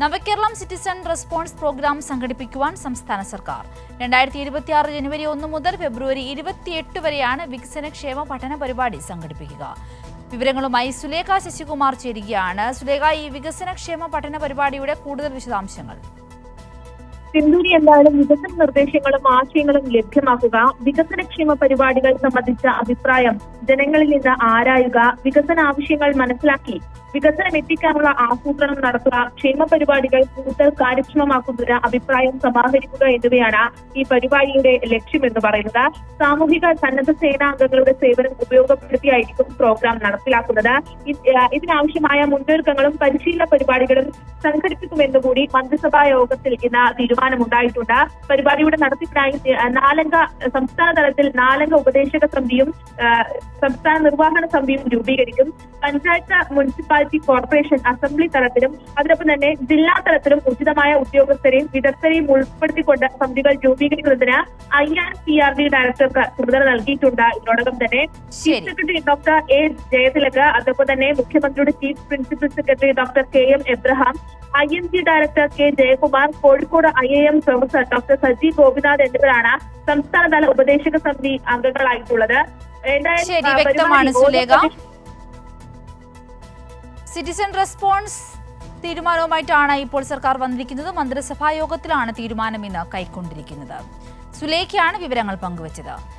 നവകേരളം citizen response programme സംഘടിപ്പിക്കുവാൻ സംസ്ഥാന സർക്കാർ. രണ്ടായിരത്തി ഇരുപത്തിയാറ് ജനുവരി ഒന്ന് മുതൽ ഫെബ്രുവരി ഇരുപത്തിയെട്ട് വരെയാണ് വികസനക്ഷേമ പഠന പരിപാടി സംഘടിപ്പിക്കുക. വിവരങ്ങളുമായി സുലേഖ ശശികുമാർ ചേരുകയാണ്. സുലേഖ ഈ വികസനക്ഷേമ പഠന പരിപാടിയുടെ കൂടുതൽ വിശദാംശങ്ങൾ. സിന്ധൂരി എന്തായാലും വികസന നിർദ്ദേശങ്ങളും ആശയങ്ങളും ലഭ്യമാക്കുക. വികസനക്ഷേമ പരിപാടികൾ സംബന്ധിച്ച അഭിപ്രായം ജനങ്ങളിൽ നിന്ന് ആരായുക വികസന ആവശ്യങ്ങൾ മനസ്സിലാക്കി വികസനം എത്തിക്കാനുള്ള ആസൂത്രണം നടത്തുക ക്ഷേമ പരിപാടികൾ കൂടുതൽ കാര്യക്ഷമമാക്കുന്നതിന് അഭിപ്രായം സമാഹരിക്കുക എന്നിവയാണ് ഈ പരിപാടിയുടെ ലക്ഷ്യമെന്ന് പറയുന്നത്. സാമൂഹിക സന്നദ്ധ സേനാംഗങ്ങളുടെ സേവനം ഉപയോഗപ്പെടുത്തിയായിരിക്കും പ്രോഗ്രാം നടപ്പിലാക്കുന്നത്. ഇതിനാവശ്യമായ മുന്നൊരുക്കങ്ങളും പരിശീലന പരിപാടികളും സംഘടിപ്പിക്കുമെന്ന് കൂടി മന്ത്രിസഭാ യോഗത്തിൽ ഇന്ന് തീരുമാനമുണ്ടായിട്ടുണ്ട്. പരിപാടിയുടെ നടത്തിപ്പിനായി നാലംഗ സംസ്ഥാന തലത്തിൽ നാലംഗ ഉപദേശക സമിതിയും സംസ്ഥാന നിർവഹണ സമിതിയും രൂപീകരിക്കും. പഞ്ചായത്ത് മുനിസിപ്പാലിറ്റി കോർപ്പറേഷൻ അസംബ്ലി തലത്തിലും അതിനൊപ്പം തന്നെ ജില്ലാ തലത്തിലും ഉചിതമായ ഉദ്യോഗസ്ഥരെയും വിദഗ്ധരെയും ഉൾപ്പെടുത്തിക്കൊണ്ട് സമിതികൾ രൂപീകരിക്കുന്നതിന് I R C R D ഡയറക്ടർക്ക് ചുമതല നൽകിയിട്ടുണ്ട്. ഇതിനോടകം തന്നെ chief secretary doctor A Jayathilak അതോടൊപ്പം തന്നെ മുഖ്യമന്ത്രിയുടെ chief principal secretary doctor K M Abraham I M G director K Jayakumar Kozhikode I A M professor doctor Saji Gopinath എന്നിവരാണ് സംസ്ഥാനതല ഉപദേശക സമിതി അംഗങ്ങളായിട്ടുള്ളത്. ശരി, വ്യക്തമാണ് സുലേഖ. സിറ്റിസൺ റെസ്പോൺസ് തീരുമാനവുമായിട്ടാണ് ഇപ്പോൾ സർക്കാർ വന്നിരിക്കുന്നത്. മന്ത്രിസഭാ യോഗത്തിലാണ് തീരുമാനം ഇന്ന് കൈക്കൊണ്ടിരിക്കുന്നത്. സുലേഖയാണ് വിവരങ്ങൾ പങ്കുവച്ചത്.